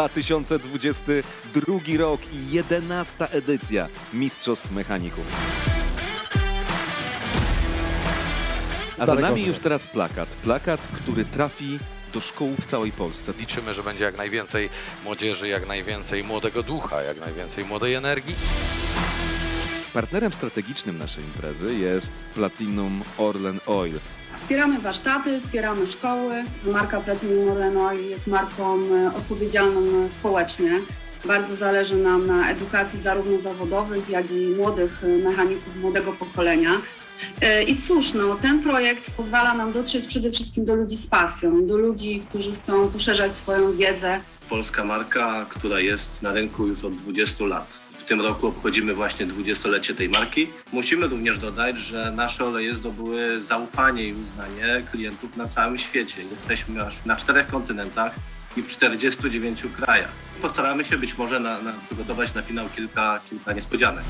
2022 rok i 11 edycja Mistrzostw Mechaników. A za nami już teraz plakat. Plakat, który trafi do szkół w całej Polsce. Liczymy, że będzie jak najwięcej młodzieży, jak najwięcej młodego ducha, jak najwięcej młodej energii. Partnerem strategicznym naszej imprezy jest Platinum Orlen Oil. Wspieramy warsztaty, wspieramy szkoły. Marka Platinum Oil jest marką e, odpowiedzialną e, społecznie. Bardzo zależy nam na edukacji zarówno zawodowych, jak i młodych e, mechaników, młodego pokolenia. I cóż, no, ten projekt pozwala nam dotrzeć przede wszystkim do ludzi z pasją, do ludzi, którzy chcą poszerzać swoją wiedzę, polska marka, która jest na rynku już od 20 lat. W tym roku obchodzimy właśnie 20-lecie tej marki. Musimy również dodać, że nasze oleje zdobyły zaufanie i uznanie klientów na całym świecie. Jesteśmy aż na czterech kontynentach i w 49 krajach. Postaramy się być może na, na przygotować na finał kilka, kilka niespodzianek.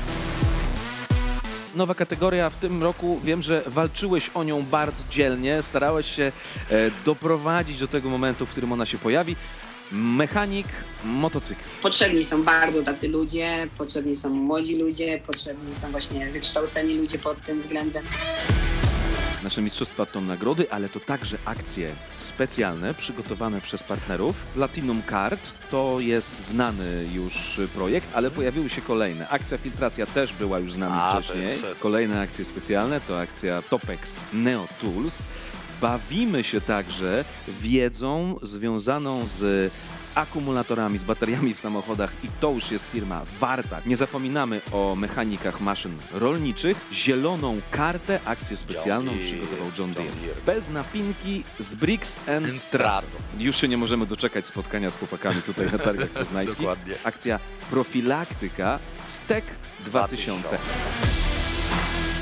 Nowa kategoria w tym roku, wiem, że walczyłeś o nią bardzo dzielnie, starałeś się e, doprowadzić do tego momentu, w którym ona się pojawi. Mechanik motocykl. Potrzebni są bardzo tacy ludzie, potrzebni są młodzi ludzie, potrzebni są właśnie wykształceni ludzie pod tym względem. Nasze mistrzostwa to nagrody, ale to także akcje specjalne przygotowane przez partnerów. Platinum Card to jest znany już projekt, ale pojawiły się kolejne. Akcja Filtracja też była już z nami A, to wcześniej. jest set. Kolejne akcje specjalne to akcja Topex Neo Tools. Bawimy się także wiedzą związaną z akumulatorami, z bateriami w samochodach i to już jest firma warta. Nie zapominamy o mechanikach maszyn rolniczych. Zieloną kartę, akcję specjalną John Deere, przygotował John John Deere. Deere. Bez napinki z Bricks and. Strado. Już się nie możemy doczekać spotkania z chłopakami tutaj na targach poznańskich. Dokładnie. Akcja profilaktyka STEK 2000.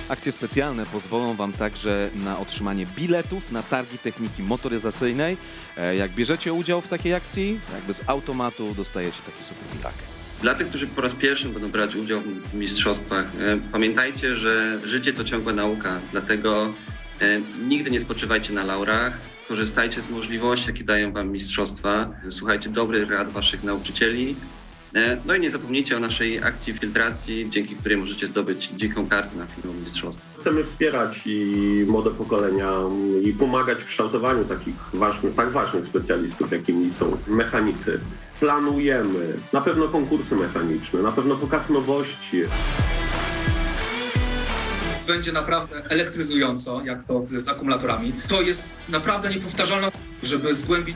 Akcje specjalne pozwolą Wam także na otrzymanie biletów na targi techniki motoryzacyjnej. E, Jak bierzecie udział w takiej akcji, jakby z automatu dostajecie taki super bilet. Dla tych, którzy po raz pierwszy będą brać udział w mistrzostwach, e, pamiętajcie, że życie to ciągła nauka, dlatego e, nigdy nie spoczywajcie na laurach, korzystajcie z możliwości, jakie dają wam mistrzostwa, słuchajcie dobrych rad waszych nauczycieli, no i nie zapomnijcie o naszej akcji filtracji, dzięki której możecie zdobyć dziką kartę na finał mistrzostw. Chcemy wspierać i młode pokolenia i pomagać w kształtowaniu takich ważnych, tak ważnych specjalistów, jakimi są mechanicy. Planujemy na pewno konkursy mechaniczne, na pewno pokaz nowości. będzie naprawdę elektryzująco, jak to z akumulatorami. To jest naprawdę niepowtarzalne, żeby zgłębić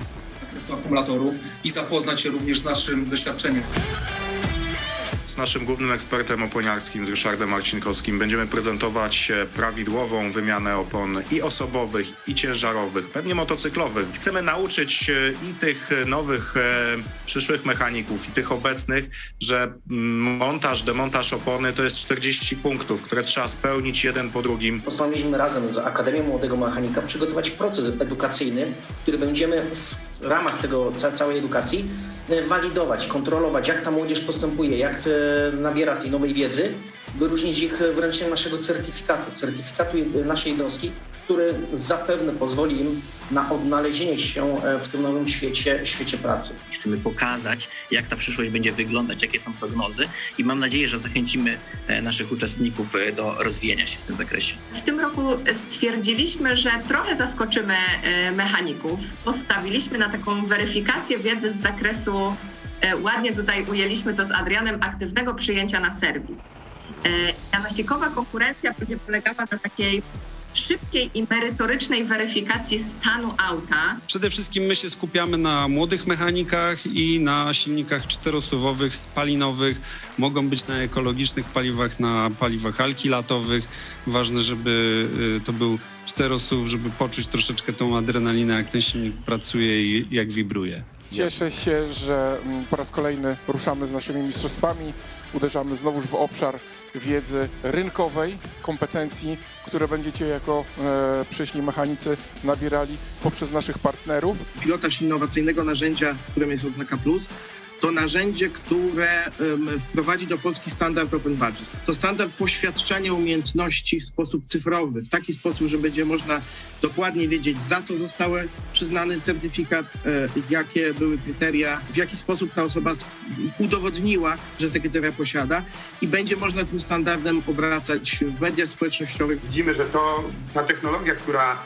akumulatorów i zapoznać się również z naszym doświadczeniem. Z naszym głównym ekspertem oponiarskim, z Ryszardem Marcinkowskim, będziemy prezentować e, prawidłową wymianę opon i osobowych, i ciężarowych, pewnie motocyklowych. Chcemy nauczyć e, i tych nowych e, przyszłych mechaników, i tych obecnych, że mm, montaż, demontaż opony to jest 40 punktów, które trzeba spełnić jeden po drugim. Postanowiliśmy razem z Akademią Młodego Mechanika przygotować proces edukacyjny, który będziemy w ramach tego ca- całej edukacji walidować, kontrolować, jak ta młodzież postępuje, jak e, nabiera tej nowej wiedzy, wyróżnić ich e, wręczeniem naszego certyfikatu, certyfikatu naszej jednostki, który zapewne pozwoli im na odnalezienie się e, w tym nowym świecie, świecie pracy. Chcemy pokazać, jak ta przyszłość będzie wyglądać, jakie są prognozy i mam nadzieję, że zachęcimy e, naszych uczestników e, do rozwijania się w tym zakresie. W tym roku stwierdziliśmy, że trochę zaskoczymy mechaników. Postawiliśmy na taką weryfikację wiedzy z zakresu, ładnie tutaj ujęliśmy to z Adrianem, aktywnego przyjęcia na serwis. E, Janosikowa konkurencja będzie polegała na takiej szybkiej i merytorycznej weryfikacji stanu auta. Przede wszystkim my się skupiamy na młodych mechanikach i na silnikach czterosuwowych, spalinowych. Mogą być na ekologicznych paliwach, na paliwach alkilatowych. Ważne, żeby y, to był czterosuw, żeby poczuć troszeczkę tą adrenalinę, jak ten silnik pracuje i jak wibruje. Cieszę się, że mm, po raz kolejny ruszamy z naszymi mistrzostwami. Uderzamy znowuż w obszar wiedzy rynkowej, kompetencji, które będziecie jako e, przyszli mechanicy nabierali poprzez naszych partnerów. pilotaż innowacyjnego narzędzia, którym jest odznaka plus, to narzędzie, które wprowadzi do Polski standard Open Badges. To standard poświadczenia umiejętności w sposób cyfrowy, w taki sposób, że będzie można dokładnie wiedzieć, za co został przyznany certyfikat, e, jakie były kryteria, w jaki sposób ta osoba udowodniła, że te kryteria posiada i będzie można tym standardem obracać w mediach społecznościowych. Widzimy, że to ta technologia, która,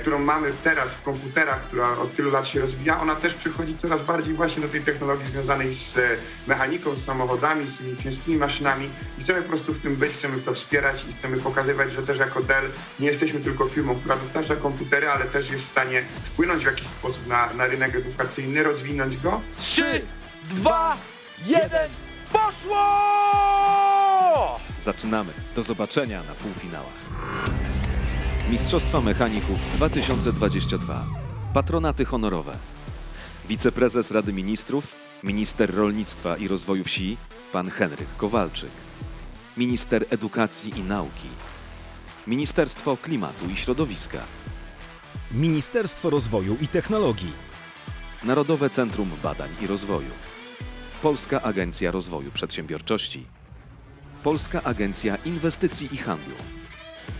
którą mamy teraz w komputerach, która od tylu lat się rozwija, ona też przychodzi coraz bardziej właśnie do tej technologii związanej z e, mechaniką, z samochodami, z tymi ciężkimi maszynami i chcemy po prostu w tym być, chcemy to wspierać i chcemy pokazywać, że też jako Dell nie jesteśmy tylko firmą, która dostarcza komputery, ale też jest w stanie wpłynąć w jakiś sposób na, na rynek edukacyjny, rozwinąć go. Trzy, dwa, jeden, poszło! Zaczynamy. Do zobaczenia na półfinałach. Mistrzostwa Mechaników 2022. Patronaty honorowe. Wiceprezes Rady Ministrów, minister rolnictwa i rozwoju wsi, pan Henryk Kowalczyk. Minister Edukacji i Nauki. Ministerstwo Klimatu i Środowiska. Ministerstwo Rozwoju i Technologii. Narodowe Centrum Badań i Rozwoju. Polska Agencja Rozwoju Przedsiębiorczości. Polska Agencja Inwestycji i Handlu.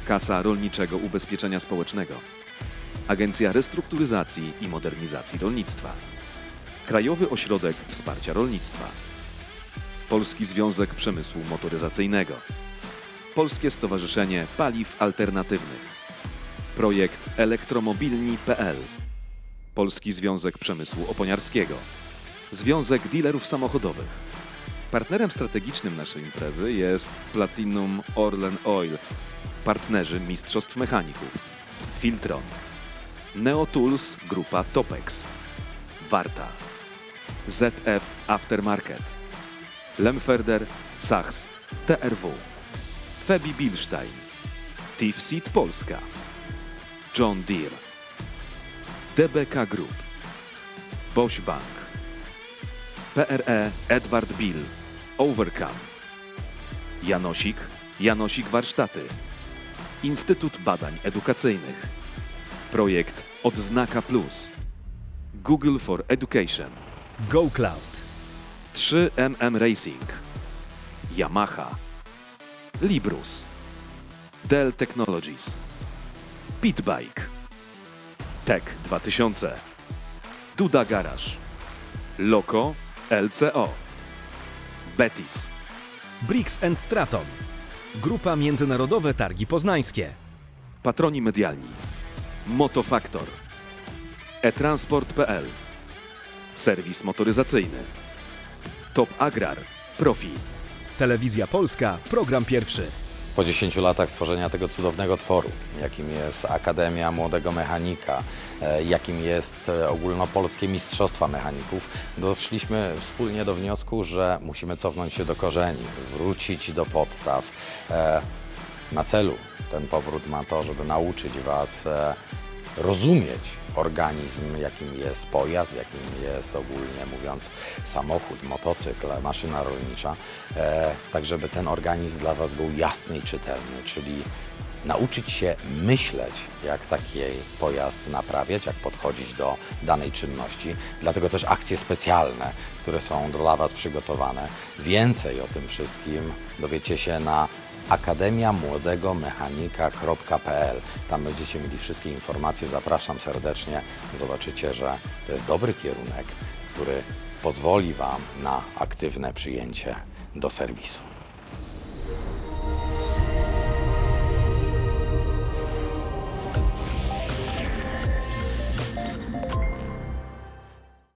Kasa Rolniczego Ubezpieczenia Społecznego. Agencja Restrukturyzacji i Modernizacji Rolnictwa. Krajowy Ośrodek Wsparcia Rolnictwa. Polski Związek Przemysłu Motoryzacyjnego. Polskie Stowarzyszenie Paliw Alternatywnych. Projekt elektromobilni.pl. Polski Związek Przemysłu Oponiarskiego. Związek Dealerów Samochodowych. Partnerem strategicznym naszej imprezy jest Platinum Orlen Oil, partnerzy Mistrzostw Mechaników, Filtron, Neotools Grupa Topex, Warta, ZF Aftermarket, Lemferder, Sachs, TRW, Febi Bilstein, Tifsit Polska, John Deere, DBK Group, Bosch Bank, PRE Edward Bill, Overcome, Janosik, Janosik Warsztaty, Instytut Badań Edukacyjnych, projekt Odznaka Plus, Google for Education, GoCloud, 3MM Racing, Yamaha, Librus, Dell Technologies, Pitbike, Tech 2000, Duda Garage, Loco LCO, Betis, Brix and Straton. Grupa Międzynarodowe Targi Poznańskie. Patroni medialni, Motofaktor, e-transport.pl, serwis motoryzacyjny, Top Agrar, Profi, Telewizja Polska, program pierwszy. Po 10 latach tworzenia tego cudownego tworu, jakim jest Akademia Młodego Mechanika, e, jakim jest e, ogólnopolskie Mistrzostwa Mechaników, doszliśmy wspólnie do wniosku, że musimy cofnąć się do korzeni, wrócić do podstaw. E, Na celu ten powrót ma to, żeby nauczyć Was rozumieć organizm, jakim jest pojazd, jakim jest ogólnie mówiąc samochód, motocykl, maszyna rolnicza, e, tak żeby ten organizm dla Was był jasny i czytelny, czyli nauczyć się myśleć, jak taki pojazd naprawiać, jak podchodzić do danej czynności. Dlatego też akcje specjalne, które są dla Was przygotowane. Więcej o tym wszystkim dowiecie się na akademiamłodegomechanika.pl. Tam będziecie mieli wszystkie informacje. Zapraszam serdecznie. Zobaczycie, że to jest dobry kierunek, który pozwoli Wam na aktywne przyjęcie do serwisu.